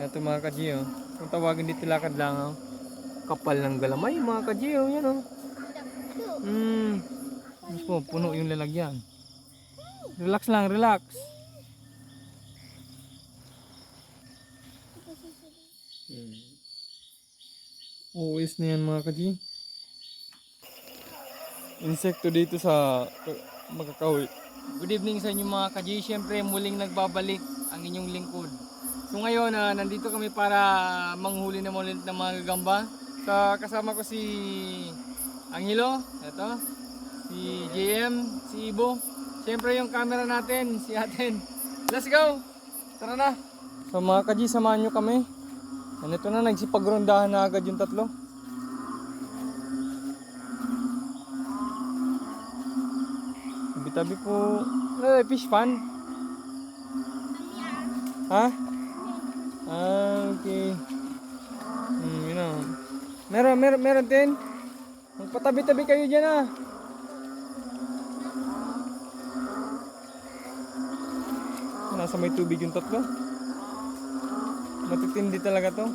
Ito mga ka-G, tawagin dito lakad lang, oh. Kapal ng galamay, mga ka-G, oh. Oh. Hmm. Mas po, puno yung lalagyan. Relax lang, relax. Hmm. OS na yan mga ka-G. Insekto dito sa magkakahoy. Good evening sa inyo mga ka-G. Siyempre muling nagbabalik ang inyong lingkod. So ngayon, ah, nandito kami para manghuli na ulit ng mga gagamba. Sa kasama ko si Angelo, eto, si JM, si Ibo. Siyempre yung camera natin, si Aten. Let's go! Tara na! So mga ka-G, samahan nyo kami. Ganito na, nagsipagrondahan na agad yung tatlo. Tabi-tabi po. Eh, fish pan? Ha? Ah, okay. Hmm, yun know. Meron, meron, meron din. Magpatabi-tabi kayo dyan ah. Nasa may tubig yung tatlo. Matitindi talaga to.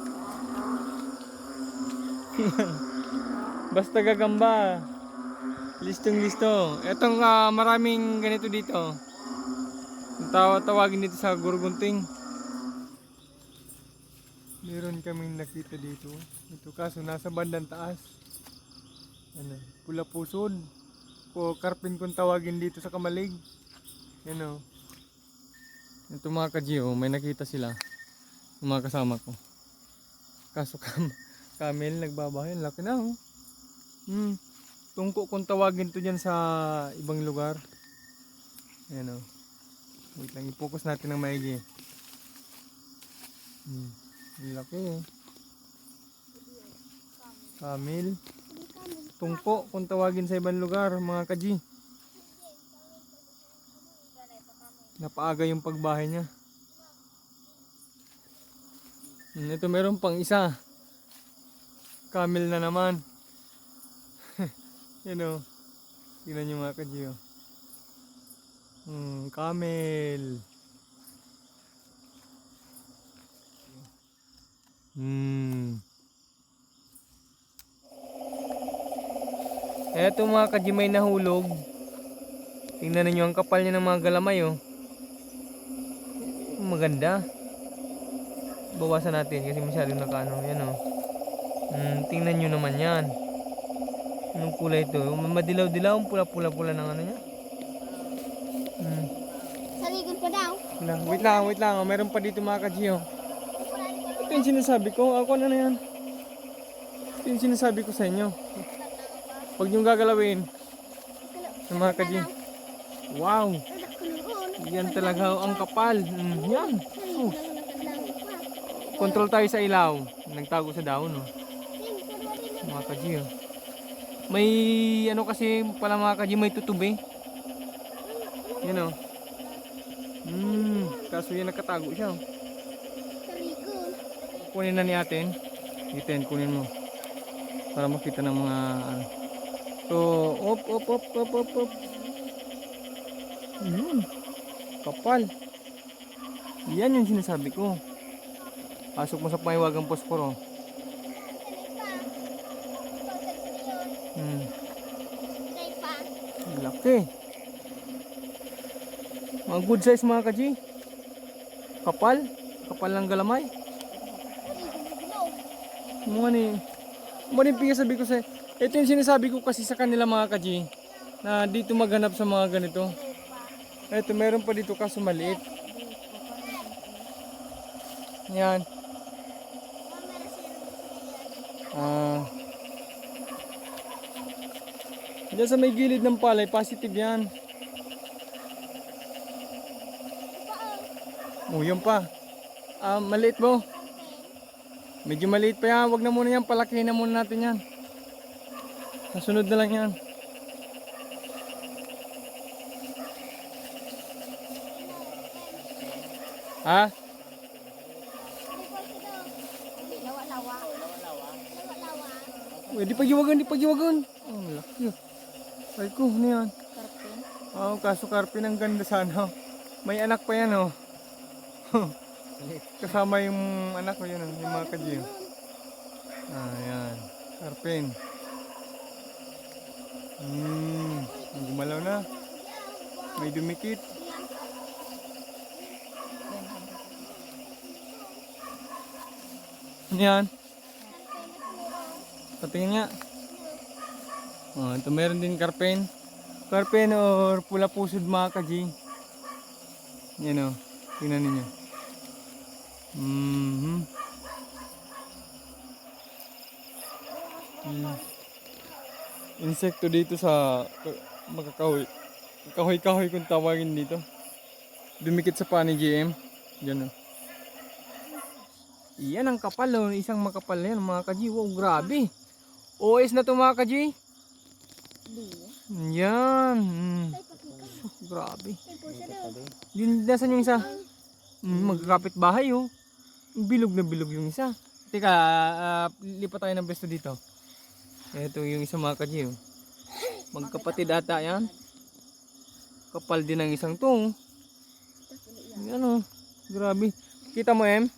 Basta gagamba. Listong listo. Etong ah, maraming ganito dito. Tawa tawagin dito sa Gurgunting. Meron kaming nakita dito. Ito kaso nasa bandang taas. Ano, pula pusod. O karpin kung tawagin dito sa Kamalig. Yan o. Ito mga ka-Gio, may nakita sila. Mga kasama ko. Kaso kam camel nagbabahay. Laki na oh. Hmm. Tungko kung tawagin to dyan sa ibang lugar. Ayan o. Wait lang, i-focus natin ng maigi. Hmm. Laki eh. Camel. Tungko kung tawagin sa ibang lugar, mga kaji. Napaaga yung pagbahay niya. Hmm, ito meron pang isa. Camel na naman. Yan o. Tingnan nyo mga kaji oh. Hmm, camel. Hmm. Eto mga kaji may nahulog. Tingnan ninyo ang kapal niya ng mga galamay oh. Maganda. Bawasan natin kasi masyadong nakano. Yan oh. Hmm, tingnan nyo naman yan. Anong kulay ito? Madilaw-dilaw, pula-pula-pula ng ano niya. Hmm. Sa likod pa daw. Wait lang, wait lang. Oh, meron pa dito mga kajiyo. Ito yung sinasabi ko. Ako ano na yan. Ito yung sinasabi ko sa inyo. Huwag niyong gagalawin. Ng mga kajiyo. Wow! Yan talaga oh, ang kapal. Mm, yan. Oh, control tayo sa ilaw. Nagtago sa daon. Oh. Mga kajiyo. May ano kasi pala mga kajiyo, may tutubi. Yan oh. Hmm, kaso yan nakatago siya. oh. Kunin na ni atin. Iten, kunin mo. Para makita ng mga ano. So, op, op, op, op, op, op. Hmm, kapal. Yan yung sinasabi ko. Pasok mo sa paiwagang posporo. Hmm, Kay pa. laki. Mga good size mga kaji. Kapal. Kapal ng galamay. Ni Mga ni sabi ko sa ito yung sinasabi ko kasi sa kanila mga kaji na dito maghanap sa mga ganito. Ito meron pa dito kaso maliit. Yan. Ah. Diyan sa may gilid ng palay, positive yan. Oh, yun pa. Ah, maliit mo. Medyo maliit pa yan. Huwag na muna yan. Palakihin na muna natin yan. Nasunod na lang yan. Ha? Uy, di pagiwagan, di pagiwagan. Oh, laki. Ay ko, ano yan? Karpin. Oo, kaso karpin ang ganda sana. May anak pa yan, oh. Kasama yung anak ko yun, oh, yung mga kajiyo. Ah, yan. Karpen. Hmm, gumalaw na. May dumikit. Ano yan? Patingin nga. Oh, ito meron din karpen. Karpen or pula pusod mga kaji. Yan o. Tingnan ninyo. Mhm. Mm. Insekto dito sa ka- makakahoy. Kahoy-kahoy kung tawagin dito. Dumikit sa pa ni GM. Yan o. Yan ang kapal o. Isang makapal na yan mga kaji. Wow, grabe. OS na to mga kaji. Yan. Mm. Grabe. Yun, nasan yung isa? Mm, magkakapit bahay oh. Bilog na bilog yung isa. Teka, ah, lipat tayo ng besto dito. Ito yung isa mga kaji oh. Magkapatid ata yan. Kapal din ang isang to. oh. Grabe. Kita mo em?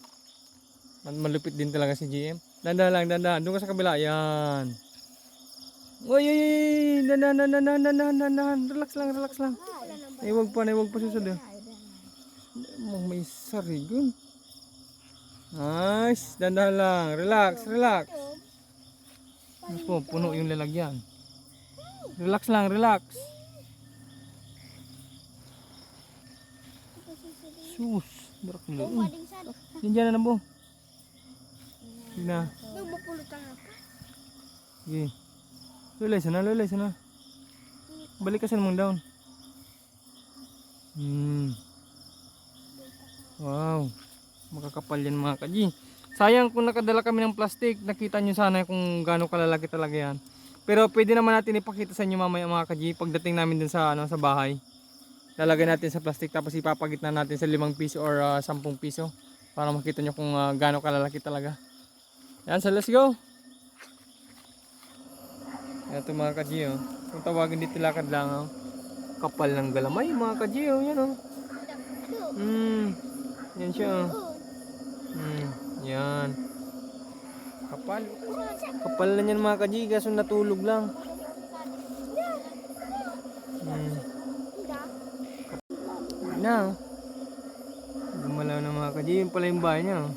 Malupit din talaga si GM. Danda lang, danda. Doon ka sa kabila. Yan. Uy, uy, uy. Danda, danda, danda, danda, danda. Relax lang, relax lang. Ay, wag pa, ay, wag pa susod. eh. Mag may sarigon. Nice. Danda lang. Relax, relax. Ano po, puno yung lalagyan. Relax lang, relax. Sus. Berak dulu. Yan dyan na po. Sige na. Sige. Lulay sana, lulay sana. Balik ka sa mong down. Hmm. Wow. Makakapal yan mga kaji. Sayang kung nakadala kami ng plastic, nakita nyo sana kung gaano kalalaki talaga yan. Pero pwede naman natin ipakita sa inyo mamaya mga kaji pagdating namin dun sa ano sa bahay. Lalagay natin sa plastic tapos ipapagitna natin sa 5 piso or ah, 10 piso para makita nyo kung ah, gaano kalalaki talaga. Yan, so let's go. Ito mga kaji oh. Kung tawagin dito lakad lang oh. Kapal ng galamay mga kaji oh. Yan oh. Hmm. Yan siya oh. Hmm. Yan. Kapal. Kapal na yan mga kaji kaso natulog lang. Hmm. Na oh. Gumalaw na mga kaji. Yun pala yung bahay niya oh.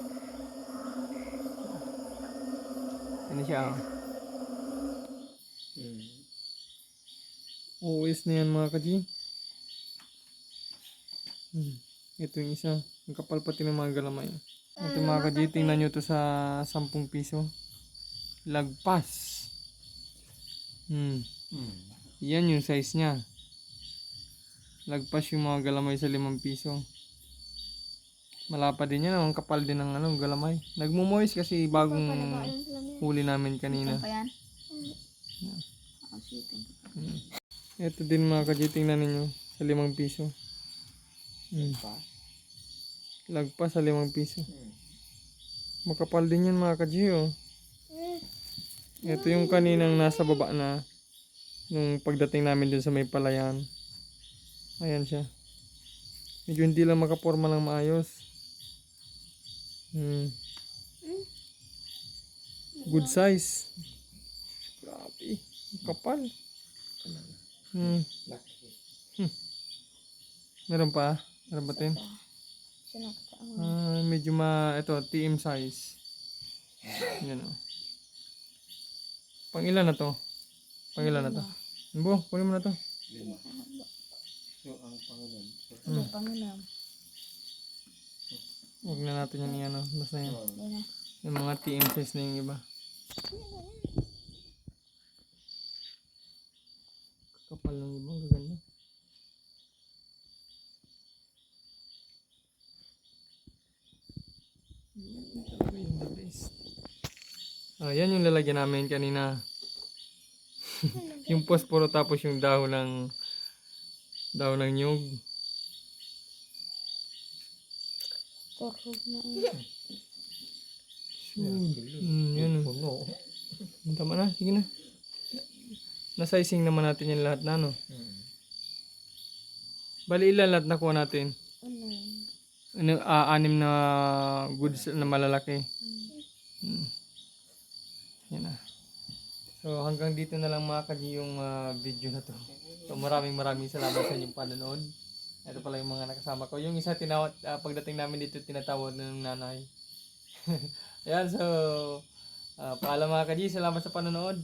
Ano siya oh. OS na yan mga kaji. Hmm. Ito yung isa. Ang kapal pati ng mga galamay. Ito mga kaji, tingnan nyo to sa 10 piso. Lagpas. Hmm. Yan yung size niya. Lagpas yung mga galamay sa 5 piso. Malapad din yan. Ang kapal din ng ano, galamay. Nagmumoist kasi bagong huli namin kanina. yan? Ito din mga kaji, tingnan ninyo sa limang piso. Hmm. Lagpas sa limang piso. Makapal din yan mga kaji oh. Ito yung kaninang nasa baba na nung pagdating namin dun sa may palayan. Ayan siya. Medyo hindi lang makaporma lang maayos. Hmm. Good size. Grabe. Kapal. Hmm. Hmm. Meron pa? Meron ba tin? Ah, medyo ma... Ito, TM size. Yan o. Pang ilan na to? Pang ilan na to? Bo, kunin mo na to. Hmm. Huwag na natin yan yan o. Basta yan. Yung mga TM size na yung iba. Kapal ng ibang gaganda. Yun talaga yung the best. Ah, yan yung lalagyan namin kanina. yung posporo tapos yung dahon ng dahon ng nyug. Mm, yun. oh. Tama na, sige na. Nasizing naman natin yung lahat na, no? Bali, ilan lahat nakuha natin? ano, ah, anim na goods na malalaki. Hmm. Yan na. So hanggang dito na lang mga kaji yung ah, video na to. So maraming maraming salamat sa inyong panonood. Ito pala yung mga nakasama ko. Yung isa tinawat, ah, pagdating namin dito tinatawag na ng nanay. Ayan, so ah, paalam mga kaji, salamat sa panonood.